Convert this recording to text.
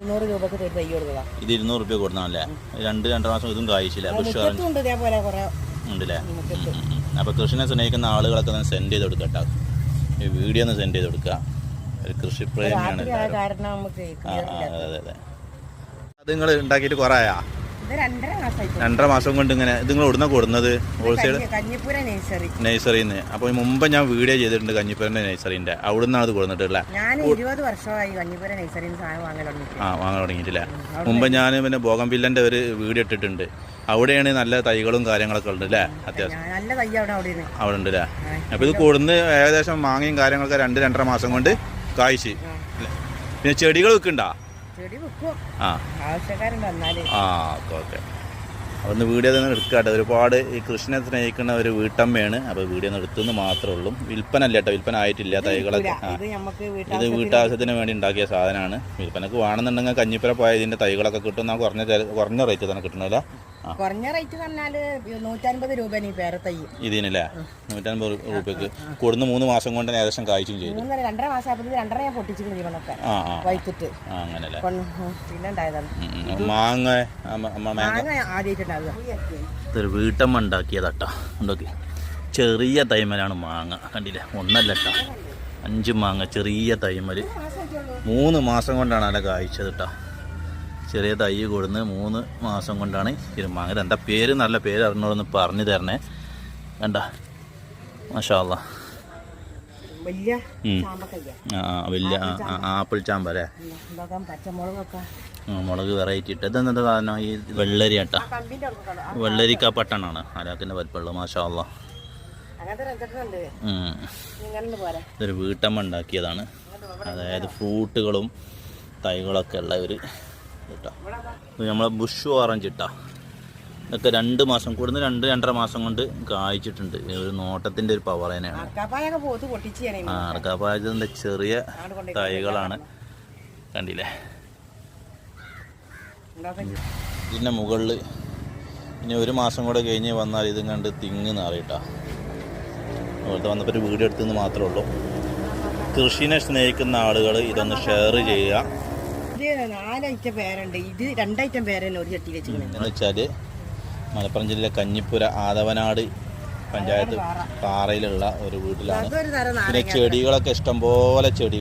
ഇരുന്നൂറ് രൂപക്ക് തരും തൈ കൊടുത്തതാ ഇത് ഇരുന്നൂറ് രൂപ കൊടുക്കണമല്ലേ രണ്ട് രണ്ടര മാസം ഇതും കായിച്ചില്ല? ഉണ്ട് ഇതേപോലെ കുറെ ഉണ്ടല്ലേ? അപ്പോൾ കൃഷിനെ സ്നേഹിക്കുന്ന ആളുകളൊക്കെ ഒന്ന് സെൻഡ് ചെയ്ത് കൊടുക്കട്ടോ ഈ വീഡിയോ ഒന്ന് സെൻഡ് ചെയ്ത് കൊടുക്കുക ഒരു കൃഷി പ്രേമിയാണ് അതെ അതെ അത്. നിങ്ങൾ ഉണ്ടാക്കിയിട്ട് കുറേയാ രണ്ടര മാസം കൊണ്ട് ഇങ്ങനെ ഇത് നിങ്ങൾ ഇവിടുന്ന് കൊടുക്കുന്നത് ഹോൾസെയിൽ? നഴ്സറി. അപ്പൊ മുമ്പ് ഞാൻ വീഡിയോ ചെയ്തിട്ടുണ്ട് കഞ്ഞിപ്പുരന്റെ നഴ്സറിന്റെ അവിടുന്നാണ് അത് ഇത് സാധനം ആ വാങ്ങാൻ തുടങ്ങിയിട്ടില്ല. മുമ്പ് ഞാൻ പിന്നെ ബോഗംപില്ലന്റെ ഒരു വീഡിയോ ഇട്ടിട്ടുണ്ട്. അവിടെയാണ് നല്ല തൈകളും കാര്യങ്ങളൊക്കെ ഉണ്ട് അല്ലേ? അത്യാവശ്യം. അവിടെ ഉണ്ട് അല്ലേ? അപ്പൊ ഇത് കൊടുന്ന് ഏകദേശം മാങ്ങയും കാര്യങ്ങളൊക്കെ രണ്ട് രണ്ടര മാസം കൊണ്ട് കായ്ച്ച്? പിന്നെ ചെടികൾ വെക്കണ്ടാ ആ. ആ ഓക്കെ ഓക്കെ. അവിടുന്ന് വീഡിയോ തന്നെ എടുക്കാട്ടെ. ഒരുപാട് ഈ കൃഷിനെ സ്നേഹിക്കുന്ന ഒരു വീട്ടമ്മയാണ്. അപ്പോൾ വീഡിയോ ഒന്ന് എടുത്തെന്ന് മാത്രമേ ഉള്ളൂ. വിൽപ്പന അല്ല കേട്ടോ വിൽപ്പന ആയിട്ടില്ല തൈകളൊക്കെ. ഇത് വീട്ടാവശ്യത്തിന് വേണ്ടി ഉണ്ടാക്കിയ സാധനമാണ്. വിൽപ്പനക്ക് വേണമെന്നുണ്ടെങ്കിൽ കഞ്ഞിപ്പുര പോയതിന്റെ തൈകളൊക്കെ കിട്ടും. നമുക്ക് കുറഞ്ഞ കുറഞ്ഞ റേറ്റ് തന്നെ കിട്ടണമല്ലോ. ആ കുറഞ്ഞ റേറ്റ് പറഞ്ഞാൽ നൂറ്റൻപത് രൂപ ഈ പേര തൈ. ഇതിനല്ലേ? നൂറ്റൻപത് രൂപക്ക് കൊടുന്ന് മൂന്ന് മാസം കൊണ്ട് ഏകദേശം കായ്ച്ചും ചെയ്തു. മൂന്നര രണ്ടര മാസം ആയപ്പോൾ രണ്ടര ഞാൻ പൊട്ടിച്ചു ജീവനൊക്കെ. വൈത്തിട്ട് അങ്ങനല്ലേ? പിന്നെ ഉണ്ടായതാണ്. മാങ്ങ മാങ്ങ? ആദ്യമായിട്ടുണ്ടാവുക വീട്ടമ്മ ഉണ്ടാക്കിയതാട്ടാ ഉണ്ടോക്കെ ചെറിയ തൈമലാണ് മാങ്ങ. കണ്ടില്ലേ? ഒന്നല്ല കേട്ടോ അഞ്ച് മാങ്ങ ചെറിയ തൈമൽ മൂന്ന് മാസം കൊണ്ടാണ് അല്ല കായ്ച്ചത് കേട്ടോ ചെറിയ തൈ കൊടുന്ന് മൂന്ന് മാസം കൊണ്ടാണ് ഇരുമാങ്ങര മാങ്ങ എന്താ പേര്? നല്ല പേര് അറിഞ്ഞോളൊന്ന് പറഞ്ഞു തരണേ. വേണ്ട മാഷാല്ല ആ വലിയ ആപ്പിൾ ചാമ്പ. അല്ലേ? മുളക് വെറൈറ്റി ഇട്ട്. ഇതെന്താ കാരണം ഈ വെള്ളരി അട്ട വെള്ളരിക്ക പട്ടണാണ്. അരാക്കിന്റെ വലിപ്പമുള്ളത് മാഷാല്ല ഇതൊരു വീട്ടമ്മ ഉണ്ടാക്കിയതാണ്. അതായത് ഫ്രൂട്ടുകളും തൈകളൊക്കെ ഉള്ള ഒരു കേട്ടോ. ഇത് നമ്മളെ ബുഷ് ഓറഞ്ച് ഇട്ടാ. ഇതൊക്കെ രണ്ട് മാസം കൂടുന്ന രണ്ട് രണ്ടര മാസം കൊണ്ട് കായ്ച്ചിട്ടുണ്ട്. ഒരു നോട്ടത്തിന്റെ ഒരു പവർ തന്നെയാണ് ആ അടക്കാപ്പായത്തിന്റെ ചെറിയ തൈകളാണ്. കണ്ടില്ലേ? ഇതിന്റെ മുകളിൽ ഇനി ഒരു മാസം കൂടെ കഴിഞ്ഞ് വന്നാൽ ഇതും കണ്ട് തിങ്ങ് നാറിയിട്ടാ. അതുപോലത്തെ വന്നപ്പോൾ ഒരു വീഡിയോ എടുത്തെന്ന് മാത്രമേ ഉള്ളൂ. കൃഷിനെ സ്നേഹിക്കുന്ന ആളുകൾ ഇതൊന്ന് ഷെയർ ചെയ്യുക. ഇത് നാലൈറ്റം പേരുണ്ട്. ഇത് രണ്ടൈറ്റം പേരന്നെ ഒരു ചട്ടി വെച്ചിരിക്കുന്നത് എന്ന് വെച്ചാൽ മലപ്പുറം ജില്ലയിലെ കഞ്ഞിപ്പുര ആദവനാട് പഞ്ചായത്ത് പാറയിലുള്ള ഒരു വീട്ടിലാണ്. പിന്നെ ചെടികളൊക്കെ ഇഷ്ടംപോലെ ചെടി